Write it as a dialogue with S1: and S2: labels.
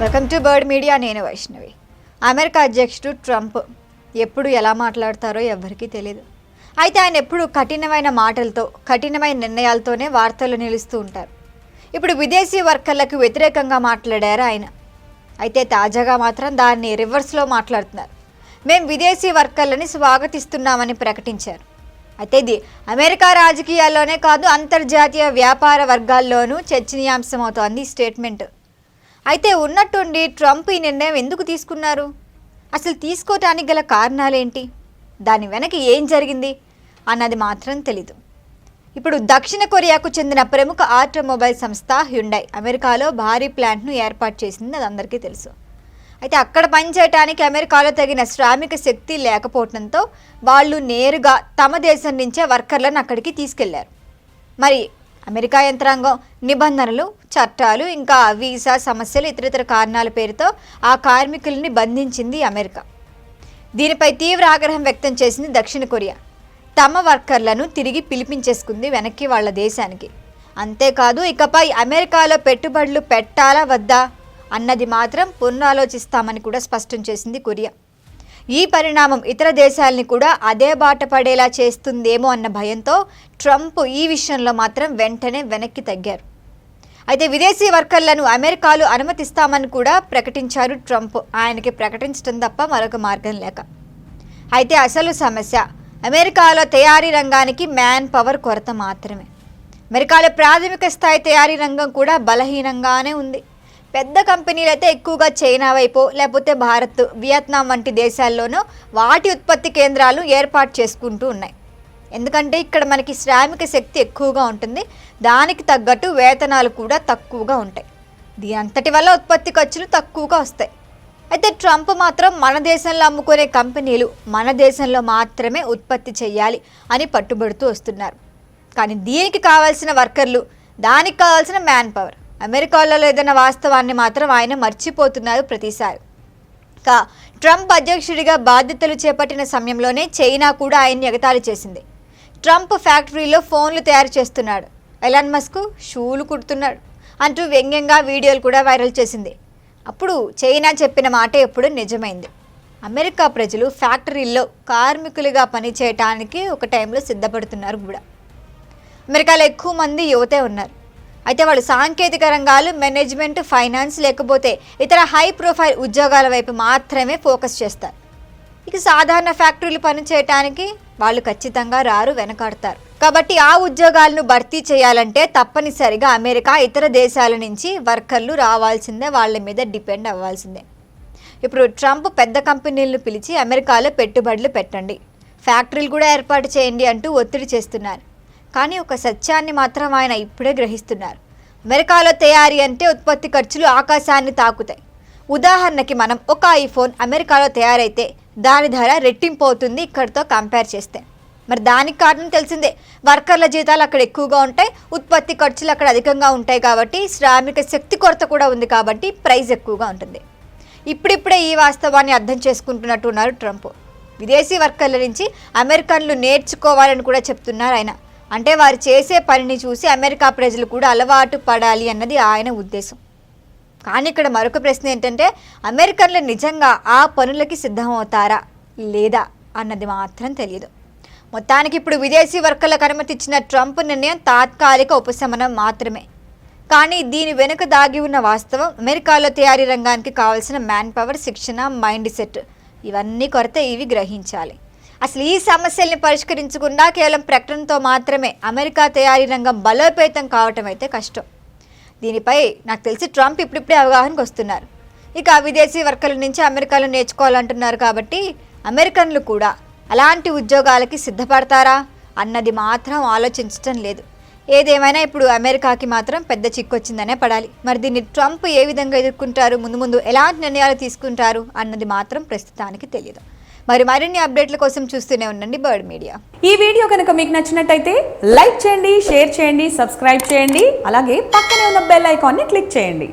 S1: Welcome to bird media నేను Vaishnavi. America అధ్యక్షుడు Trump ఎప్పుడు ఎలా మాట్లాడతారో ఎవరికీ తెలియదు అయితే ఆయన ఎప్పుడు కఠినమైన మాటలతో కఠినమైన నిర్ణయాలతోనే వార్తలు నిలుస్తూ ఉంటారు. ఇప్పుడు విదేశీ వర్కర్లకు వ్యతిరేకంగా మాట్లాడారు ఆయన. అయితే తాజాగా మాత్రం దాన్ని రివర్స్లో మాట్లాడుతున్నారు. మేము విదేశీ వర్కర్లని స్వాగతిస్తున్నామని ప్రకటించారు. అయితే ఇది అమెరికా రాజకీయాల్లోనే కాదు అంతర్జాతీయ వ్యాపార వర్గాల్లోనూ చర్చనీయాంశమవుతోంది ఈ స్టేట్మెంట్. అయితే ఉన్నట్టుండి ట్రంప్ ఈ నిర్ణయం ఎందుకు తీసుకున్నారు? అసలు తీసుకోవటానికి గల కారణాలేంటి? దాని వెనక ఏం జరిగింది అన్నది మాత్రం తెలీదు. ఇప్పుడు దక్షిణ కొరియాకు చెందిన ప్రముఖ ఆటోమొబైల్ సంస్థ హ్యుండై అమెరికాలో భారీ ప్లాంట్ను ఏర్పాటు చేసింది అది అందరికీ తెలుసు. అయితే అక్కడ పనిచేయటానికి అమెరికాలో తగిన శ్రామిక శక్తి లేకపోవడంతో వాళ్ళు నేరుగా తమ దేశం నుంచే వర్కర్లను అక్కడికి తీసుకెళ్ళారు. మరి అమెరికా యంత్రాంగం నిబంధనలు చట్టాలు ఇంకా వీసా సమస్యలు ఇతరితర కారణాల పేరుతో ఆ కార్మికుల్ని బంధించింది అమెరికా. దీనిపై తీవ్ర ఆగ్రహం వ్యక్తం చేసింది దక్షిణ కొరియా. తమ వర్కర్లను తిరిగి పిలిపించేసుకుంది వెనక్కి వాళ్ళ దేశానికి. అంతేకాదు ఇకపై అమెరికాలో పెట్టుబడులు పెట్టాలా వద్దా అన్నది మాత్రం పునరాలోచిస్తామని కూడా స్పష్టం చేసింది కొరియా. ఈ పరిణామం ఇతర దేశాలని కూడా అదే బాట పడేలా చేస్తుందేమో అన్న భయంతో ట్రంప్ ఈ విషయంలో మాత్రం వెంటనే వెనక్కి తగ్గారు. అయితే విదేశీ వర్కర్లను అమెరికాలో అనుమతిస్తామని కూడా ప్రకటించారు ట్రంప్. ఆయనకి ప్రకటించడం తప్ప మరొక మార్గం లేక. అయితే అసలు సమస్య అమెరికాలో తయారీ రంగానికి మ్యాన్ పవర్ కొరత మాత్రమే. అమెరికాలో ప్రాథమిక స్థాయి తయారీ రంగం కూడా బలహీనంగానే ఉంది. పెద్ద కంపెనీలు అయితే ఎక్కువగా చైనా వైపు లేకపోతే భారత్ వియత్నాం వంటి దేశాల్లోనూ వాటి ఉత్పత్తి కేంద్రాలు ఏర్పాటు చేసుకుంటూ ఉన్నాయి. ఎందుకంటే ఇక్కడ మనకి శ్రామిక శక్తి ఎక్కువగా ఉంటుంది. దానికి తగ్గట్టు వేతనాలు కూడా తక్కువగా ఉంటాయి. దీని అంతటి వల్ల ఉత్పత్తి ఖర్చులు తక్కువగా వస్తాయి. అయితే ట్రంప్ మాత్రం మన దేశంలో అమ్ముకునే కంపెనీలు మన దేశంలో మాత్రమే ఉత్పత్తి చేయాలి అని పట్టుబడుతూ వస్తున్నారు. కానీ దీనికి కావాల్సిన వర్కర్లు దానికి కావాల్సిన మ్యాన్ పవర్. అమెరికాలో ఏదైనా వాస్తవాన్ని మాత్రం ఆయన మర్చిపోతున్నారు ప్రతిసారి. కా ట్రంప్ అధ్యక్షుడిగా బాధ్యతలు చేపట్టిన సమయంలోనే చైనా కూడా ఆయన్ని ఎగతాళి చేసింది. ట్రంప్ ఫ్యాక్టరీలో ఫోన్లు తయారు చేస్తున్నాడు. ఎలాన్ మస్క్ షూలు కుడుతున్నాడు అంటూ వ్యంగ్యంగా వీడియోలు కూడా వైరల్ చేసింది. అప్పుడు చైనా చెప్పిన మాట ఎప్పుడు నిజమైంది. అమెరికా ప్రజలు ఫ్యాక్టరీల్లో కార్మికులుగా పనిచేయటానికి ఒక టైంలో సిద్ధపడుతున్నారు కూడా. అమెరికాలో ఎక్కువ మంది యువతే ఉన్నారు. అయితే వాళ్ళు సాంకేతిక రంగాలు మేనేజ్మెంట్ ఫైనాన్స్ లేకపోతే ఇతర హై ప్రొఫైల్ ఉద్యోగాల వైపు మాత్రమే ఫోకస్ చేస్తారు. ఇక సాధారణ ఫ్యాక్టరీలు పనిచేయటానికి వాళ్ళు ఖచ్చితంగా రారు వెనకాడతారు. కాబట్టి ఆ ఉద్యోగాలను భర్తీ చేయాలంటే తప్పనిసరిగా అమెరికా ఇతర దేశాల నుంచి వర్కర్లు రావాల్సిందే వాళ్ళ మీద డిపెండ్ అవ్వాల్సిందే. ఇప్పుడు ట్రంప్ పెద్ద కంపెనీలను పిలిచి అమెరికాలో పెట్టుబడులు పెట్టండి. ఫ్యాక్టరీలు కూడా ఏర్పాటు చేయండి అంటూ ఒత్తిడి చేస్తున్నారు. కానీ ఒక సత్యాన్ని మాత్రం ఆయన ఇప్పుడే గ్రహిస్తున్నారు. అమెరికాలో తయారీ అంటే ఉత్పత్తి ఖర్చులు ఆకాశాన్ని తాకుతాయి. ఉదాహరణకి మనం ఒక ఐఫోన్ అమెరికాలో తయారైతే దాని ధర రెట్టింపు అవుతుంది ఇక్కడితో కంపేర్ చేస్తే. మరి దానికి కారణం తెలిసిందే. వర్కర్ల జీతాలు అక్కడ ఎక్కువగా ఉంటాయి ఉత్పత్తి ఖర్చులు అక్కడ అధికంగా ఉంటాయి కాబట్టి శ్రామిక శక్తి కొరత కూడా ఉంది కాబట్టి ప్రైస్ ఎక్కువగా ఉంటుంది. ఇప్పుడిప్పుడే ఈ వాస్తవాన్ని అర్థం చేసుకుంటున్నట్టు ఉన్నారు ట్రంప్. విదేశీ వర్కర్ల నుంచి అమెరికన్లు నేర్చుకోవాలని కూడా చెప్తున్నారు ఆయన. అంటే వారు చేసే పనిని చూసి అమెరికా ప్రజలు కూడా అలవాటు పడాలి అన్నది ఆయన ఉద్దేశం. కానీ ఇక్కడ మరొక ప్రశ్న ఏంటంటే అమెరికన్లు నిజంగా ఆ పనులకి సిద్ధమవుతారా లేదా అన్నది మాత్రం తెలియదు. మొత్తానికి ఇప్పుడు విదేశీ వర్కర్లకు అనుమతి ఇచ్చిన ట్రంప్ నిర్ణయం తాత్కాలిక ఉపశమనం మాత్రమే. కానీ దీని వెనుక దాగి ఉన్న వాస్తవం అమెరికాలో తయారీ రంగానికి కావాల్సిన మ్యాన్ పవర్ శిక్షణ మైండ్ సెట్ ఇవన్నీ కొరత ఇవి గ్రహించాలి. అసలు ఈ సమస్యల్ని పరిష్కరించకుండా కేవలం ప్రకటనతో మాత్రమే అమెరికా తయారీ రంగం బలోపేతం కావటం అయితే కష్టం. దీనిపై నాకు తెలిసి ట్రంప్ ఇప్పుడిప్పుడే అవగాహనకు వస్తున్నారు. ఇక విదేశీ వర్కర్ల నుంచి అమెరికాలో నేర్చుకోవాలంటున్నారు కాబట్టి అమెరికన్లు కూడా అలాంటి ఉద్యోగాలకి సిద్ధపడతారా అన్నది మాత్రం ఆలోచించటం లేదు. ఏదేమైనా ఇప్పుడు అమెరికాకి మాత్రం పెద్ద చిక్కొచ్చిందనే పడాలి. మరి దీన్ని ట్రంప్ ఏ విధంగా ఎదుర్కొంటారు? ముందు ముందు ఎలాంటి నిర్ణయాలు తీసుకుంటారు? అన్నది మాత్రం ప్రస్తుతానికి తెలియదు మరి మరిన్ని అప్డేట్ల కోసం చూస్తూనే ఉండండి బర్డ్ మీడియా.
S2: ఈ వీడియో కనుక మీకు నచ్చినట్టయితే లైక్ చేయండి షేర్ చేయండి సబ్స్క్రైబ్ చేయండి అలాగే పక్కనే ఉన్న బెల్ ఐకాన్ని క్లిక్ చేయండి.